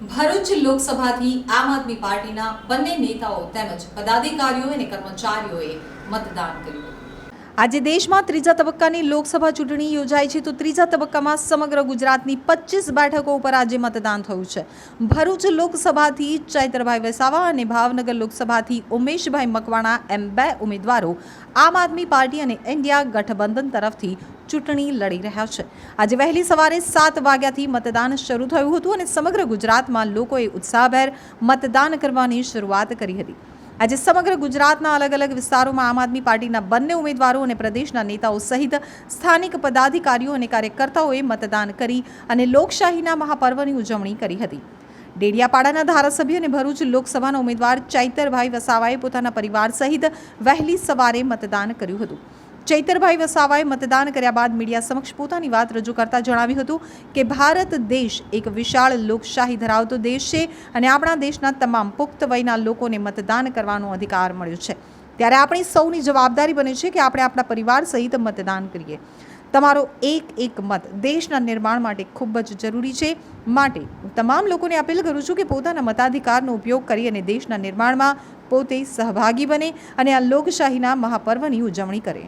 લોકસભાથી આમ આદમી પાર્ટીના બંને નેતાઓ તેમજ પદાધિકારીઓ અને કર્મચારીઓએ મતદાન કર્યું. આજે દેશમાં ત્રીજા તબક્કાની લોકસભા ચૂંટણી યોજાઈ છે, તો ત્રીજા તબક્કામાં સમગ્ર ગુજરાતની પચીસ બેઠકો ઉપર આજે મતદાન થયું છે. ભરૂચ લોકસભાથી ચૈત્રભાઈ વસાવા અને ભાવનગર લોકસભાથી ઉમેશભાઈ મકવાણા એમ બે ઉમેદવારો આમ આદમી પાર્ટી અને ઇન્ડિયા ગઠબંધન તરફથી ચૂંટણી લડી રહ્યા છે. આજે વહેલી સવારે સાત વાગ્યાથી મતદાન શરૂ થયું હતું અને સમગ્ર ગુજરાતમાં લોકોએ ઉત્સાહભેર મતદાન કરવાની શરૂઆત કરી હતી. આજે સમગ્ર ગુજરાતના અલગ અલગ વિસ્તારોમાં આમ આદમી પાર્ટીના બંને ઉમેદવારો અને પ્રદેશના નેતાઓ સહિત સ્થાનિક પદાધિકારીઓ અને કાર્યકર્તાઓએ મતદાન કરી અને લોકશાહીના મહાપર્વની ઉજવણી કરી હતી. ડેડિયાપાડાના ધારાસભ્ય અને ભરૂચ લોકસભાના ઉમેદવાર ચૈતરભાઈ વસાવાએ પોતાના પરિવાર સહિત વહેલી સવારે મતદાન કર્યું હતું. ચૈતરભાઈ વસાવાએ મતદાન કર્યા બાદ મીડિયા સમક્ષ પોતાની વાત રજૂ કરતા જણાવ્યું હતું કે ભારત દેશ એક વિશાળ લોકશાહી ધરાવતો દેશ છે અને આપણા દેશના તમામ પુખ્ત વયના લોકોને મતદાન કરવાનો અધિકાર મળ્યો છે. ત્યારે આપણી સૌની જવાબદારી બને છે કે આપણે આપણા પરિવાર સહિત મતદાન કરીએ. તમારો એક એક મત દેશના નિર્માણ માટે ખૂબ જ જરૂરી છે. માટે હું તમામ લોકોને અપીલ કરું છું કે પોતાના મતાધિકારનો ઉપયોગ કરી અને દેશના નિર્માણમાં પોતે સહભાગી બને અને આ લોકશાહીના મહાપર્વની ઉજવણી કરે.